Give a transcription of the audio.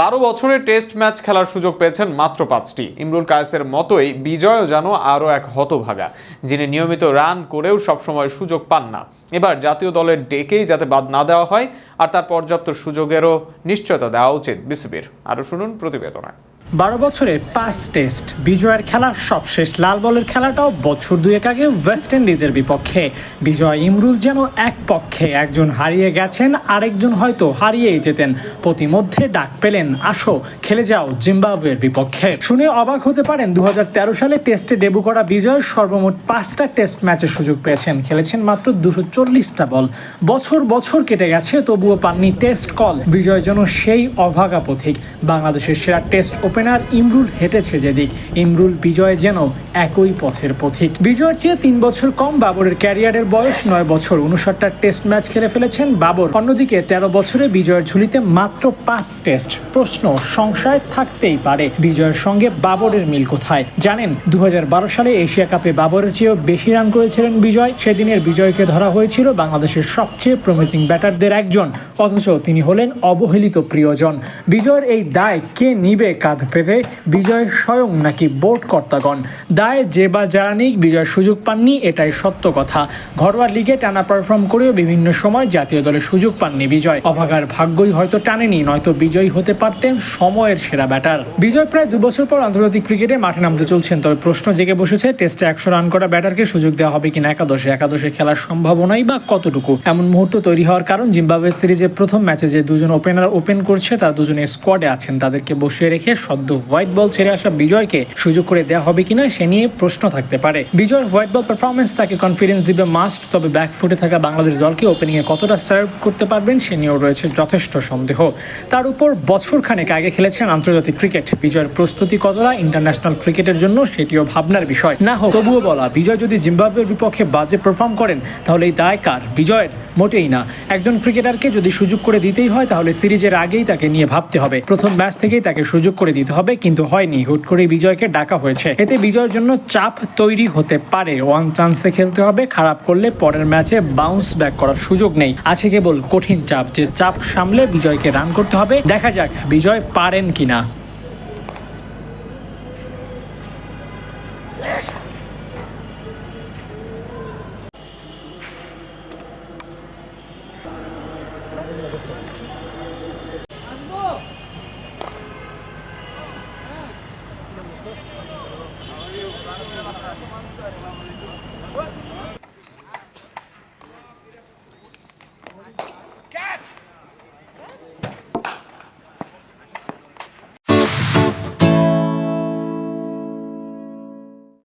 বারো বছরে test match খেলার সুযোগ পেয়েছেন মাত্র পাঁচটি। ইমরুল কায়েসের মতোই বিজয়ও যেন আরও এক হতভাগা, যিনি নিয়মিত রান করেও সবসময় সুযোগ পান না। এবার জাতীয় দলের ডেকেই যাতে বাদ না দেওয়া হয়, আর তার পর্যাপ্ত সুযোগেরও নিশ্চয়তা দেওয়া উচিত বিসিবির। আরও শুনুন প্রতিবেদনে। বারো বছরে পাঁচ টেস্ট। বিজয়ের খেলা সবশেষ লাল বলের খেলাটাও বছর দুয়েক আগে ওয়েস্ট ইন্ডিজের বিপক্ষে। বিজয় ইমরুল যেন এক পক্ষে। একজন হারিয়ে গেছেন, আরেকজন হয়তো হারিয়েই যেতেন। প্রতিমধ্যে ডাক পেলেন, আসো, খেলে যাও। জিম্বাবুয়ের বিপক্ষে। শুনে অবাক হতে পারেন দু হাজার তেরো সালে টেস্টে ডেবু করা বিজয় সর্বমোট পাঁচটা টেস্ট ম্যাচের সুযোগ পেয়েছেন। খেলেছেন মাত্র দুশো চল্লিশটা বল। বছর বছর কেটে গেছে, তবুও পাননি টেস্ট কল। বিজয় যেন সেই অভাগা পথিক। বাংলাদেশের সেরা টেস্ট ওপেনার ইমরুল হেঁটেছে যেদিক। ইমরুল বিজয় যেন একই পথের পথিক। বিজয়ের চেয়ে তিন বছর কম বাবরের ক্যারিয়ারের বয়স নয় বছর। উনষাটটা টেস্ট ম্যাচ খেলে ফেলেছেন বাবর। অন্যদিকে তেরো বছরে বিজয়ের ঝুলিতে মাত্র পাঁচ টেস্ট। প্রশ্ন, সংশয় থাকতেই পারে। বিজয়ের সঙ্গে বাবরের মিল কোথায়? জানেন দু হাজার বারো সালে এশিয়া কাপে বাবরের চেয়েও বেশি রান করেছিলেন বিজয়। সেদিনের বিজয়কে ধরা হয়েছিল বাংলাদেশের সবচেয়ে প্রমিসিং ব্যাটারদের একজন। অথচ তিনি হলেন অবহেলিত প্রিয়জন। বিজয়ের এই দায় কে নিবে কাঁধ পেতে বিজয় স্বয়ং নাকি বোর্ড কর্তাগণ? দায় যে বা যারা নিক বিজয় সুযোগ পাননি, এটাই সত্য কথা। ঘরোয়া লিগে টানা পারফর্ম করেও বিভিন্ন সময় জাতীয় দলে সুযোগ পাননি বিজয়। অভাগার ভাগ্যই হয়তো টানেনি, নয়তো বিজয়ী হতে পারতেন সময়ের সেরা ব্যাটার। বিজয় প্রায় দু বছর পর আন্তর্জাতিক ক্রিকেটে মাঠে নামতে চলছেন, তবে প্রশ্ন জেগে বসেছে, টেস্টে একশো রান করা ব্যাটারকে সুযোগ দেওয়া হবে কিনা একাদশে? একাদশে খেলার সম্ভাবনাই বা কতটুকু? এমন মুহূর্ত তৈরি হওয়ার কারণ জিম্বাবুয়ে সিরিজের প্রথম ম্যাচে যে দুজন ওপেনার ওপেন করছে, তার দুজনে স্কোয়াডে আছেন। তাদেরকে বসিয়ে রেখে সদ্য হোয়াইট বল ছেড়ে আসা বিজয়কে সুযোগ করে দেওয়া হবে কিনা সে নিয়ে প্রশ্ন থাকতে পারে। বিজয় হোয়াইট বল পারফরমেন্স তাকে কনফিডেন্স দিবে মাস্ট তবে ব্যাক ফুটে থাকা বাংলাদেশ দলকে ওপেনিংয়ে কতটা সার্ভ করতে পারবেন সে নিয়েও রয়েছে যথেষ্ট সন্দেহ। তার উপর বছর খানেক আগে খেলেছেন আন্তর্জাতিক ক্রিকেট বিজয়ের প্রস্তুতি কতটা ইন্টারন্যাশনাল ক্রিকেটের জন্য সেটিও ভাবনার বিষয়। না হোক, তবুও বলা, বিজয় যদি জিম্বাবুয়ের বিপক্ষে বাজে পারফর্ম করেন, তাহলে এই দায় কার? বিজয়ের? মোটেই না। একজন ক্রিকেটারকে যদি সুযোগ করে দিতেই হয়, তাহলে সিরিজের আগেই তাকে নিয়ে ভাবতে হবে। প্রথম ম্যাচ থেকেই তাকে সুযোগ করে দিতে হবে, কিন্তু হয়নি। হুট করে বিজয়কে ডাকা হয়েছে। এতে বিজয়ের জন্য চাপ তৈরি হতে পারে। ওয়ান চান্সে খেলতে হবে, খারাপ করলে পরের ম্যাচে বাউন্স ব্যাক করার সুযোগ নেই। আছে কেবল কঠিন চাপ, যে চাপ সামলে বিজয়কে রান করতে হবে। দেখা যাক বিজয় পারেন কিনা। আছে